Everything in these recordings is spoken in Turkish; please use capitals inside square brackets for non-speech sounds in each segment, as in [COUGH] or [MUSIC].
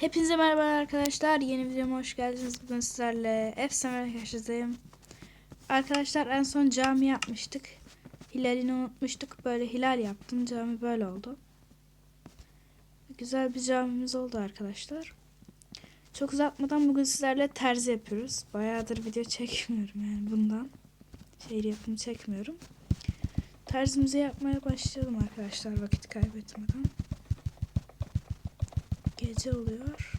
Hepinize merhaba arkadaşlar. Yeni videoma hoş geldiniz. Bugün sizlerle efsane karşınızdayım. Arkadaşlar en son cami yapmıştık. Hilalini unutmuştuk. Böyle hilal yaptım. Cami böyle oldu. Güzel bir camimiz oldu arkadaşlar. Çok uzatmadan bugün sizlerle terzi yapıyoruz. Bayağıdır video çekmiyorum yani bundan. Şehir yapımı çekmiyorum. Terzimizi yapmaya başlayalım arkadaşlar vakit kaybetmeden. Gece oluyor.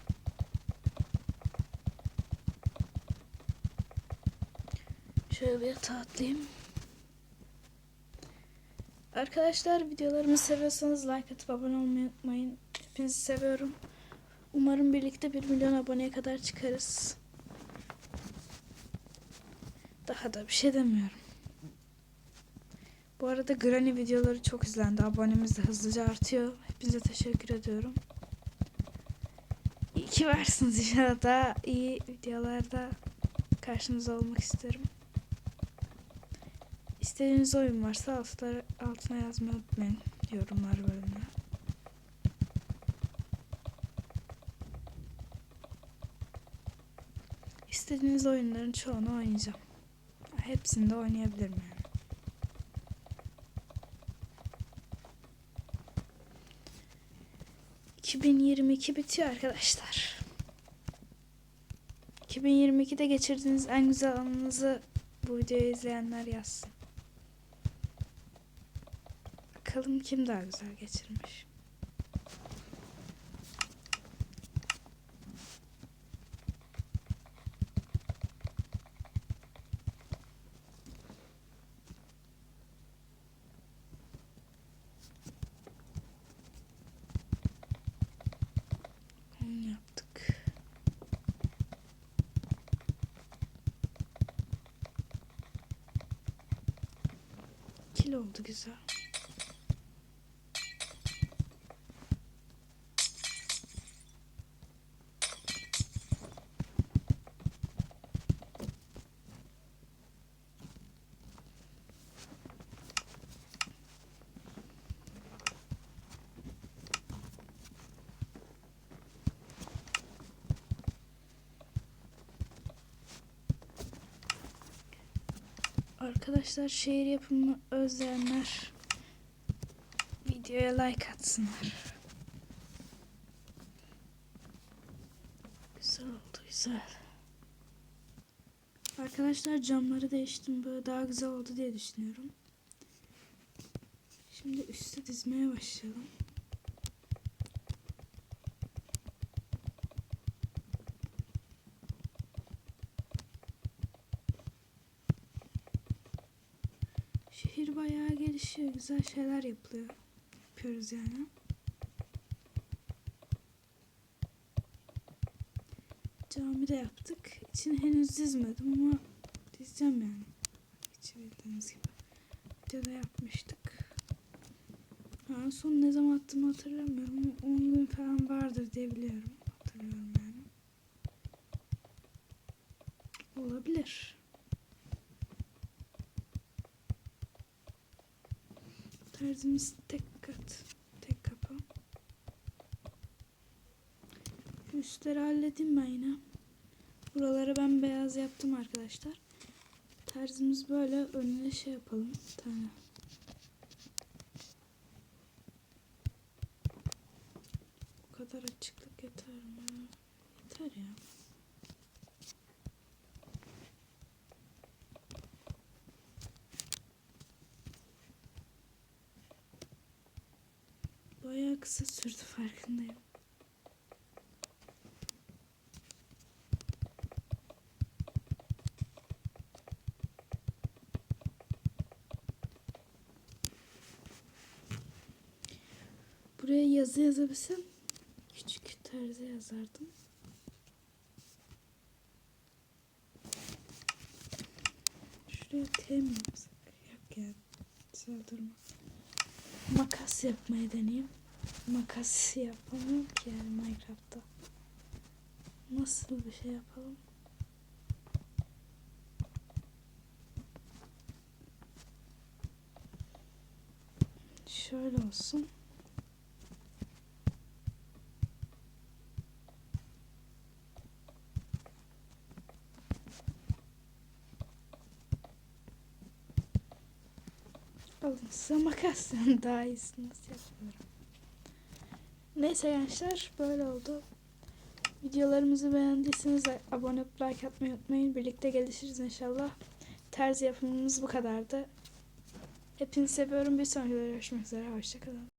Şöyle bir yatağa. Arkadaşlar videolarımı seviyorsanız like atıp abone olmayı unutmayın. Hepinizi seviyorum. Umarım birlikte 1 milyon aboneye kadar çıkarız. Daha da bir şey demiyorum. Bu arada Granny videoları çok izlendi. Abonemiz de hızlıca artıyor. Hepinize teşekkür ediyorum. Ki varsınız inşallah daha iyi videolarda karşınızda olmak isterim. İstediğiniz oyun varsa altına, altına yazmayı unutmayın yorumlar bölümüne. İstediğiniz oyunların çoğunu oynayacağım. Hepsini de oynayabilirim yani. ...2022 bitiyor arkadaşlar. 2022'de geçirdiğiniz en güzel anınızı bu videoyu izleyenler yazsın. Bakalım kim daha güzel geçirmiş. Onu yaptık. Kil oldu güzel. Arkadaşlar şehir yapımı özleyenler videoya like atsınlar. Güzel oldu güzel. Arkadaşlar camları değiştim böyle daha güzel oldu diye düşünüyorum. Şimdi üstü dizmeye başlayalım. Şehir bayağı gelişiyor. Güzel şeyler yapılıyor. Yapıyoruz yani. Cami de yaptık. İçini henüz dizmedim ama dizeceğim yani. İçi bildiğiniz gibi. Videoda yapmıştık. En son ne zaman attığımı hatırlamıyorum ama 10 gün falan vardır diye biliyorum. Hatırlıyorum yani. Olabilir. Terzimiz tek kat. Tek kapı. Üstleri halledeyim ben yine. Buraları ben beyaz yaptım arkadaşlar. Terzimiz böyle önüne şey yapalım. Bir tane. Bu kadar açıklık yeter mi? Yeter ya. Bayağı kısa sürdü farkındayım. Buraya yazı yazabilsem küçük terzi yazardım. Şuraya T mi yapsak? Yok ya. Güzel durma. Makas yapmayı deneyeyim makas yapamıyorum ki yani Minecraft'ta. Nasıl bir şey yapalım? Şöyle olsun. Alın size makas [LAUGHS] daha iyisini nasıl yapıyorum. Neyse gençler böyle oldu. Videolarımızı beğendiyseniz abone olup like atmayı unutmayın. Birlikte gelişiriz inşallah. Terzi yapımımız bu kadardı. Hepinizi seviyorum. Bir sonraki görüşmek üzere. Hoşçakalın.